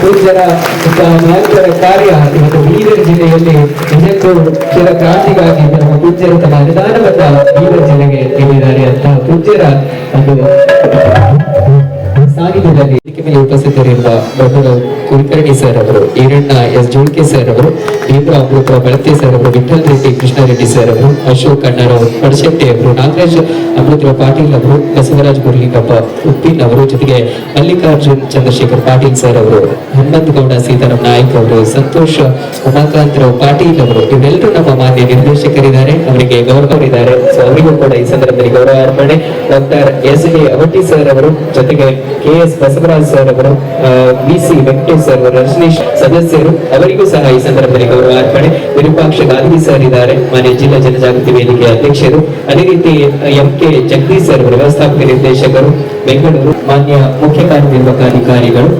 ಪೂಜ್ಯರ ಮಹತ್ವದ ಕಾರ್ಯ ಇವತ್ತು ಬೀದರ್ ಜಿಲ್ಲೆಯಲ್ಲಿ ನಿಜಕ್ಕೂ ಚಿರ ಕ್ರಾಂತಿಗಾಗಿ ನಮ್ಮ ಪೂಜ್ಯರು ತನ್ನ ಅನುದಾನವನ್ನ ಬೀದರ್ ಜಿಲ್ಲೆಗೆ ನೀಡಿದ್ದಾರೆ ಅಂತ ಪೂಜ್ಯರ ಒಂದು ಸಾನ್ನಿಧ್ಯದಲ್ಲಿ ಮೇಲೆ ಉಪಸ್ಥಿತರಿರುವ ಡಾಕ್ಟರ್ ಕುಲಕರ್ಣಿ ಸರ್ ಅವರು, ಈರಣ್ಣ ಎಸ್ ಜೋಳ್ಕೆ ಸರ್ ಅವರು, ಭೀಮ್ರ ಅಮೃತ ಬಳತೆ ಸರ್ ಅವರು ವಿಠಲ್ ರೆಡ್ಡಿ ಕೃಷ್ಣಾರೆಡ್ಡಿ ಸರ್ ಅವರು, ಅಶೋಕ್ ಅಣ್ಣರವರು ಪಡಶೆಟ್ಟಿ ಅವರು, ನಾಗರಾಜ್ ಅಮೃತರಾವ್ ಪಾಟೀಲ್ ಅವರು, ಬಸವರಾಜ್ ಗುರ್ಲಿಂಗಪ್ಪ ಉಪ್ಪಿನ್ ಅವರು ಜೊತೆಗೆ ಮಲ್ಲಿಕಾರ್ಜುನ್ ಚಂದ್ರಶೇಖರ್ ಪಾಟೀಲ್ ಸರ್ ಅವರು, ಹನುಮಂತಗೌಡ ಸೀತಾರಾಮ್ ನಾಯ್ಕ್ ಅವರು, ಸಂತೋಷ್ ಉಮಾಕಾಂತ್ ರಾವ್ ಪಾಟೀಲ್ ಅವರು ಇವರೆಲ್ಲರೂ ನಮ್ಮ ಮಾನ್ಯ ನಿರ್ದೇಶಕರಿದ್ದಾರೆ, ಅವರಿಗೆ ಗೌರವರಿದ್ದಾರೆ ಸೊ ಅವರಿಗೂ ಕೂಡ ಈ ಸಂದರ್ಭದಲ್ಲಿ ಗೌರವ ಅರ್ಪಣೆ doctor S A Avati sir ಅವರು ಜೊತೆಗೆ ಕೆ ಎಸ್ ಬಸವರಾಜ್ ಸರ್ ಅವರು B C Venkatesh sir Rajneesh ಸದಸ್ಯರು, ಅವರಿಗೂ ಸಹ ಈ ಸಂದರ್ಭದಲ್ಲಿ ಗೌರವ ಅರ್ಪಣೆ. ವಿರೂಪಾಕ್ಷ ಗಾಂಧಿ ಸರ್ ಇದ್ದಾರೆ, ಮಾನ್ಯ ಜಿಲ್ಲಾ ಜನಜಾಗೃತಿ ವೇದಿಕೆ ಅಧ್ಯಕ್ಷರು. ಅದೇ ರೀತಿ ಎಂ ಕೆ ಜಗದೀಶ್ ಸರ್ ವ್ಯವಸ್ಥಾಪಕ ನಿರ್ದೇಶಕರು, ಬೆಂಗಳೂರು ಮಾನ್ಯ ಮುಖ್ಯ ಕಾರ್ಯನಿರ್ವಾಹಕ ಅಧಿಕಾರಿಗಳು.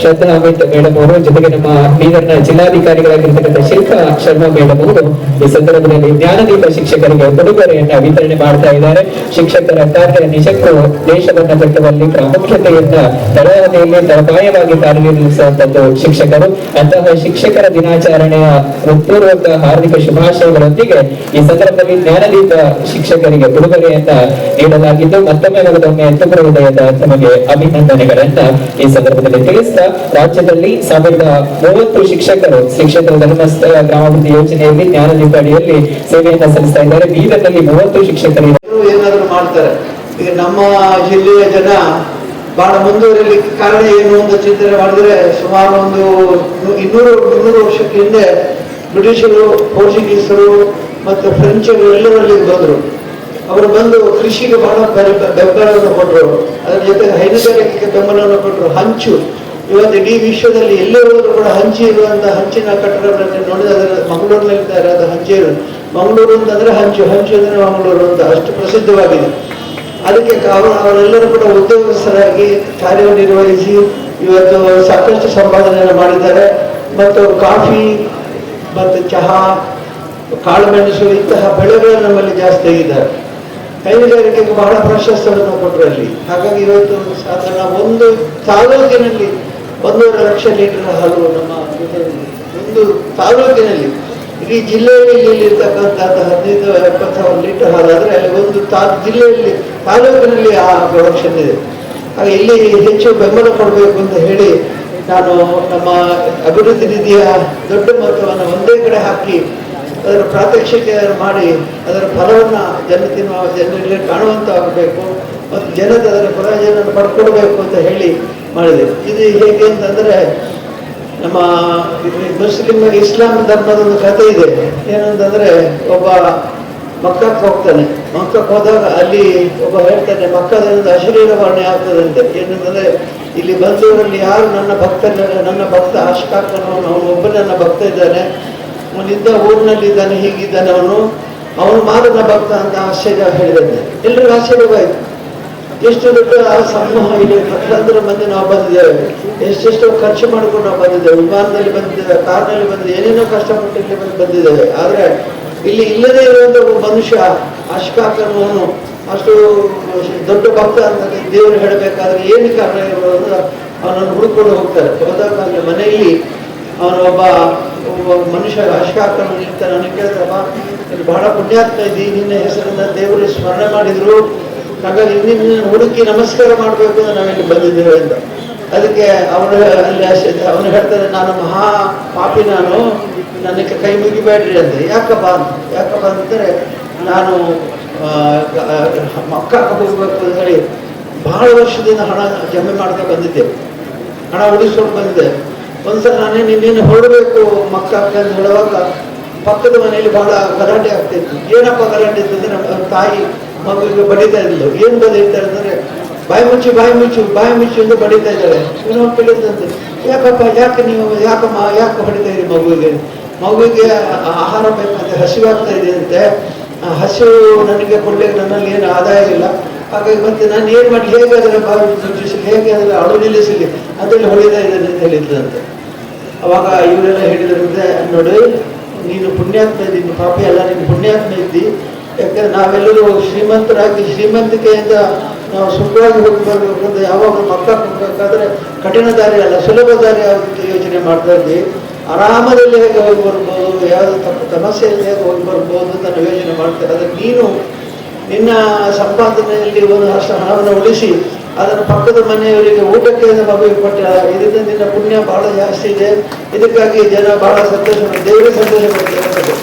ಶ್ರದ್ಧಾ ಅಮಿತ್ ಮೇಡಮ್ ಅವರು, ಜೊತೆಗೆ ನಮ್ಮ ಬೀದರ್ನ ಜಿಲ್ಲಾಧಿಕಾರಿಗಳಾಗಿರ್ತಕ್ಕಂಥ ಶಿಲ್ಪಾ ಶರ್ಮಾ ಮೇಡಮ್ ಅವರು, ಈ ಸಂದರ್ಭದಲ್ಲಿ ಜ್ಞಾನದೀಪ ಶಿಕ್ಷಕರಿಗೆ ಉಡುಗೊರೆಯನ್ನ ವಿತರಣೆ ಮಾಡ್ತಾ ಇದ್ದಾರೆ. ಶಿಕ್ಷಕರ ಕಾರ್ಯ ನಿಜಕ್ಕೂ ದೇಶವನ್ನ ಕಟ್ಟುವಲ್ಲಿ ಪ್ರಾಮುಖ್ಯತೆಯಿಂದ ತಳಹದಿಯಲ್ಲಿ ತಳಪಾಯವಾಗಿ ಕಾರ್ಯನಿರ್ವಹಿಸುವಂತದ್ದು ಶಿಕ್ಷಕರು. ಅಂತಹ ಶಿಕ್ಷಕರ ದಿನಾಚರಣೆಯ ಹೃತ್ಪೂರ್ವಕ ಹಾರ್ದಿಕ ಶುಭಾಶಯಗಳೊಂದಿಗೆ ಈ ಸಂದರ್ಭದಲ್ಲಿ ಜ್ಞಾನದೀಪ ಶಿಕ್ಷಕರಿಗೆ ಉಡುಗೊರೆಯನ್ನ ನೀಡಲಾಗಿದ್ದು, ಮತ್ತೊಮ್ಮೆ ಮಗದೊಮ್ಮೆ ತುಮರ ಹೃದಯದ ತಮಗೆ ಅಭಿನಂದನೆಗಳನ್ನ ಈ ಸಂದರ್ಭದಲ್ಲಿ ತಿಳಿಸ್ತಾ ರಾಜ್ಯದಲ್ಲಿ ಸಾವಿರದ ಮೂವತ್ತು ಶಿಕ್ಷಕರು ಶ್ರೀ ಧರ್ಮಸ್ಥಳ ಗ್ರಾಮಾಭಿವೃದ್ಧಿ ಯೋಜನೆಯಲ್ಲಿ, ಜ್ಞಾನ ಅಡಿಯಲ್ಲಿ ಸೇವೆಯನ್ನ ಸಲ್ಲಿಸ್ತಾ ಇದ್ದಾರೆ. ಬೀದರ್ನಲ್ಲಿ ಮೂವತ್ತು ಶಿಕ್ಷಕರು ಏನಾದರೂ ಮಾಡ್ತಾರೆ. ಈಗ ನಮ್ಮ ಜಿಲ್ಲೆಯ ಜನ ಬಹಳ ಮುಂದುವರಿಲಿಕ್ಕೆ ಕಾರಣ ಏನು ಅಂತ ಚಿಂತನೆ ಮಾಡಿದ್ರೆ ಸುಮಾರು ಒಂದು ಇನ್ನೂರು, ಮುನ್ನೂರು ವರ್ಷಕ್ಕೆ ಹಿಂದೆ ಬ್ರಿಟಿಷರು, ಪೋರ್ಚುಗೀಸರು ಮತ್ತು ಫ್ರೆಂಚರು ಎಲ್ಲರಲ್ಲಿ ಬಂದರು. ಅವರು ಬಂದು ಕೃಷಿಗೆ ಬಹಳ ಬೆಲೆ- ಬೆಂಬಲವನ್ನು ಕೊಟ್ಟರು. ಅದರ ಜೊತೆ ಹೈನುಗಾರಿಕೆಗೆ ಬೆಂಬಲವನ್ನು ಕೊಟ್ಟರು. ಹಂಚು. ಇವತ್ತು ಇಡೀ ವಿಶ್ವದಲ್ಲಿ ಎಲ್ಲೇ ಹೋದರೂ ಕೂಡ ಹಂಚಿ ಇರುವಂತಹ ಹಂಚಿನ ಕಟ್ಟಡಗಳನ್ನು ನೋಡಿದ್ರೆ ಮಂಗಳೂರಿನಲ್ಲಿದ್ದಾರೆ ಅದು ಹಂಚೇರು ಮಂಗಳೂರು ಅಂತಂದ್ರೆ ಹಂಚು ಹಂಚು ಅಂದ್ರೆ ಮಂಗಳೂರು ಅಂತ ಅಷ್ಟು ಪ್ರಸಿದ್ಧವಾಗಿದೆ. ಅದಕ್ಕೆ ಅವರು ಅವರೆಲ್ಲರೂ ಕೂಡ ಉದ್ಯೋಗಸ್ಥರಾಗಿ ಕಾರ್ಯನಿರ್ವಹಿಸಿ ಇವತ್ತು ಸಾಕಷ್ಟು ಸಂಪಾದನೆಯನ್ನು ಮಾಡಿದ್ದಾರೆ. ಮತ್ತು ಕಾಫಿ ಮತ್ತು ಚಹಾ, ಕಾಳುಮೆಣಸು ಇಂತಹ ಬೆಳೆಗಳು ನಮ್ಮಲ್ಲಿ ಜಾಸ್ತಿ ಆಗಿದ್ದಾರೆ ಹೈನುಗಾರಿಕೆಗೆ ಬಹಳ ಪ್ರಾಶಸ್ತ್ಯವನ್ನು ಕೊಟ್ಟರು ಅಲ್ಲಿ. ಹಾಗಾಗಿ ಇವತ್ತು ಸಾಧಾರಣ ಒಂದು ತಾಲೂಕಿನಲ್ಲಿ ಒಂದೂವರೆ ಲಕ್ಷ ಲೀಟರ್ ಹಾಲು ನಮ್ಮ ಒಂದು ತಾಲೂಕಿನಲ್ಲಿ. ಇಡೀ ಜಿಲ್ಲೆಯಲ್ಲಿ ಇರ್ತಕ್ಕಂಥ ಹದಿನೈದು, ಎಪ್ಪತ್ತು ಸಾವಿರ ಲೀಟರ್ ಆದರೆ ಅಲ್ಲಿ ಒಂದು ತಾ, ಜಿಲ್ಲೆಯಲ್ಲಿ, ತಾಲೂಕಿನಲ್ಲಿ ಆ ಪ್ರೊಡಕ್ಷನ್ ಇದೆ. ಹಾಗೆ ಇಲ್ಲಿ ಹೆಚ್ಚು ಬೆಂಬಲ ಕೊಡಬೇಕು ಅಂತ ಹೇಳಿ ನಾನು ನಮ್ಮ ಅಭಿವೃದ್ಧಿ ನಿಧಿಯ ದೊಡ್ಡ ಮೊತ್ತವನ್ನು ಒಂದೇ ಕಡೆ ಹಾಕಿ ಅದರ ಪ್ರಾತ್ಯಕ್ಷಿಕೆ ಮಾಡಿ ಅದರ ಫಲವನ್ನು ಜನ ತಿನ್ನುವ, ಜನರಿಗೆ ಕಾಣುವಂತಾಗಬೇಕು ಮತ್ತು ಜನತೆ ಅದರ ಪ್ರಯೋಜನ ಪಡ್ಕೊಡ್ಬೇಕು ಅಂತ ಹೇಳಿ ಮಾಡಿದೆ. ಇದು ಹೇಗೆ ಅಂತಂದ್ರೆ, ನಮ್ಮ ಇಲ್ಲಿ ಮುಸ್ಲಿಂ ಇಸ್ಲಾಂ ಧರ್ಮದ ಒಂದು ಕಥೆ ಇದೆ. ಏನಂತಂದ್ರೆ, ಒಬ್ಬ ಮಕ್ಕಕ್ಕೆ ಹೋಗ್ತಾನೆ. ಮಕ್ಕಕ್ಕೆ ಹೋದಾಗ ಅಲ್ಲಿ ಒಬ್ಬ ಹೇಳ್ತಾನೆ ಮಕ್ಕದಿಂದ ಅಶರೀರ ವರ್ಣೆ ಆಗ್ತದಂತೆ. ಏನಂತಂದ್ರೆ, ಇಲ್ಲಿ ಬಂದವರಲ್ಲಿ ಯಾರು ನನ್ನ ಭಕ್ತ ನನ್ನ ಭಕ್ತ ಅಷ್ಟಾಕನು ಅವನು ಒಬ್ಬ ನನ್ನ ಭಕ್ತ ಇದ್ದಾನೆ. ಅವನಿದ್ದ ಊರಿನಲ್ಲಿದ್ದಾನೆ, ಹೀಗಿದ್ದಾನೆ ಅವನು. ಅವನು ಮಾತ್ರ ಭಕ್ತ ಅಂತ ಆಶ್ಚರ್ಯ ಹೇಳಿದಂತೆ. ಎಲ್ರಿಗೂ ಆಶ್ಚರ್ಯವಾಯಿತು. ಎಷ್ಟು ದೊಡ್ಡ ಸಮೂಹ ಇಲ್ಲಿ ಲಕ್ಷಾಂತರ ಮಂದಿ ನಾವು ಬಂದಿದ್ದೇವೆ. ಎಷ್ಟೆಷ್ಟೋ ಖರ್ಚು ಮಾಡಿಕೊಂಡು ನಾವು ಬಂದಿದ್ದೇವೆ. ವಿಮಾನದಲ್ಲಿ ಬಂದಿದ್ದೇವೆ, ಕಾರ್ನಲ್ಲಿ ಬಂದಿದೆ ಏನೇನೋ ಕಷ್ಟಪಟ್ಟು ಇಲ್ಲಿ ಬಂದು ಬಂದಿದ್ದೇವೆ. ಆದ್ರೆ ಇಲ್ಲಿ ಇಲ್ಲದೇ ಇರುವಂತ ಒಬ್ಬ ಮನುಷ್ಯ ಅಶ್ಕಾಕನವನು ಅಷ್ಟು ದೊಡ್ಡ ಭಕ್ತ ಅಂತ ದೇವರು ಹೇಳಬೇಕಾದ್ರೆ ಏನು ಕಾರಣ ಇರೋದು ಅವನನ್ನು ಹುಡುಕೊಂಡು ಹೋಗ್ತಾರೆ. ಹೋದಾಗ ಮನೆಯಲ್ಲಿ ಅವನು ಒಬ್ಬ ಮನುಷ್ಯ ಅಶ್ಕಾಕನು ನಿಲ್ತಾನೆ ಅವನಿಗೆ ನೀನು ಬಹಳ ಪುಣ್ಯಾತ್ಮ ಇದ್ದಿ, ನಿನ್ನ ಹೆಸರನ್ನ ದೇವರು ಸ್ಮರಣೆ ಮಾಡಿದ್ರು. ಹಾಗಾಗಿ ನಿನ್ನ ಹುಡುಕಿ ನಮಸ್ಕಾರ ಮಾಡಬೇಕು ನಾವಿಲ್ಲಿ ಬಂದಿದ್ದೇವೆ ಅಂತ. ಅದಕ್ಕೆ ಅವನು ಅಲ್ಲಿ ಅವನು ಹೇಳ್ತಾರೆ ನಾನು ಮಹಾ ಪಾಪಿ ನಾನು. ನನಗೆ ಕೈ ಮುಗಿಬೇಡ್ರಿ ಅಂತ ಯಾಕಪ್ಪ ಅಂತ. ಯಾಕಪ್ಪ ಅಂತಂದ್ರೆ ನಾನು ಮಕ್ಕಕ್ಕೆ ಹೋಗ್ಬೇಕು ಅಂತ ಹೇಳಿ ಬಹಳ ವರ್ಷದಿಂದ ಹಣ ಜಮೆ ಮಾಡ್ತಾ ಬಂದಿದ್ದೆ. ಹಣ ಉಳಿಸ್ಕೊಂಡು ಬಂದಿದ್ದೆ. ಒಂದ್ಸಲ ನಾನೇ ನಿನ್ನೇನು ಹೊರಡಬೇಕು ಮಕ್ಕ ಅಂತ ಹೇಳುವಾಗ ಪಕ್ಕದ ಮನೆಯಲ್ಲಿ ಬಹಳ ಗಲಾಟೆ ಆಗ್ತಿತ್ತು. ಏನಪ್ಪ ಗಲಾಟೆ ಅಂತಂದ್ರೆ ನಮ್ಮ ತಾಯಿ ಮಗುವಿಗೆ ಬಡಿತಾ ಇದ್ಲು. ಏನ್ ಬಡಿತಾ ಇದ್ದಾರೆ ಬಾಯಿ ಮುಚ್ಚಿ, ಬಾಯಿ ಮುಚ್ಚು, ಬಾಯಿ ಮುಚ್ಚಿ ಎಂದು ಬಡಿತಾ ಇದ್ದಾಳೆ. ಏನೋ ಕೇಳಿದಂತೆ, ಯಾಕಪ್ಪ, ಯಾಕೆ ನೀವು, ಯಾಕಮ್ಮ, ಯಾಕೆ ಹೊಡಿತಾ ಇರಿ ಮಗುವಿಗೆ? ಮಗುವಿಗೆ ಆಹಾರ ಬೇಕಂತೆ ಹಸಿವಾಗ್ತಾ ಇದೆ ಅಂತೆ. ಹಸಿವು ನನಗೆ ಕೊಡ್ಲಿಕ್ಕೆ ನನ್ನಲ್ಲಿ ಏನು ಆದಾಯ ಇಲ್ಲ. ಹಾಗಾಗಿ ಮತ್ತೆ ನಾನು ಏನ್ ಮಾಡಿ, ಹೇಗೆ ಅದರ ಬಾಯಿ ಮುಚ್ಚಿಸಲಿ ಹೇಗೆ ಅದರ ಅಳು ನಿಲ್ಲಿಸಲಿ ಅದರಲ್ಲಿ ಹೊಡಿತಾ ಇದ್ದಾನೆ ಅಂತ ಹೇಳಿದ್ರಂತೆ. ಅವಾಗ ಇವರೆಲ್ಲ ಹೇಳಿದ್ರಂತೆ ನೋಡಿ, ನೀನು ಪುಣ್ಯಾತ್ಮ ಇದ್ದೀನಿ ಪಾಪಿ ಅಲ್ಲ, ನೀನು ಪುಣ್ಯಾತ್ಮ ಇದ್ದಿ. ಯಾಕಂದ್ರೆ ನಾವೆಲ್ಲರೂ ಶ್ರೀಮಂತರಾಗಿ ಶ್ರೀಮಂತಿಕೆಯಿಂದ ನಾವು ಸುಖವಾಗಿ ಹೋಗಿ ಬರಬೇಕು ಅಂತ ಯಾವಾಗ ಮಕ್ಕಳು ಹೋಗ್ಬೇಕಾದ್ರೆ ಕಠಿಣ ದಾರಿ ಅಲ್ಲ, ಸುಲಭ ದಾರಿ ಆಗುತ್ತೆ ಯೋಚನೆ ಮಾಡ್ತಾ ಇದ್ವಿ ಆರಾಮದಲ್ಲಿ ಹೇಗೆ ಹೋಗಿ ಬರ್ಬೋದು, ಯಾವುದು ತಪ್ಪು ಸಮಸ್ಯೆಯಲ್ಲಿ ಹೇಗೆ ಹೋಗಿ ಬರ್ಬೋದು ಅಂತ ನಾವು ಯೋಚನೆ ಮಾಡ್ತೇವೆ. ಅದಕ್ಕೆ ನೀನು ನಿನ್ನ ಸಂಪಾದನೆಯಲ್ಲಿ ಒಂದು ಅಷ್ಟು ಹಣವನ್ನು ಉಳಿಸಿ, ಅದನ್ನು ಪಕ್ಕದ ಮನೆಯವರಿಗೆ ಊಟಕ್ಕೆ ಮಗುವಿಗೆ ಕೊಟ್ಟ. ಇದರಿಂದ ನಿನ್ನ ಪುಣ್ಯ ಬಹಳ ಜಾಸ್ತಿ ಇದೆ. ಇದಕ್ಕಾಗಿ ಜನ ಬಹಳ ಸಂತೋಷ ದೇವರಿಗೆ ಸಂತೋಷ ಪಡ್ತಾರೆ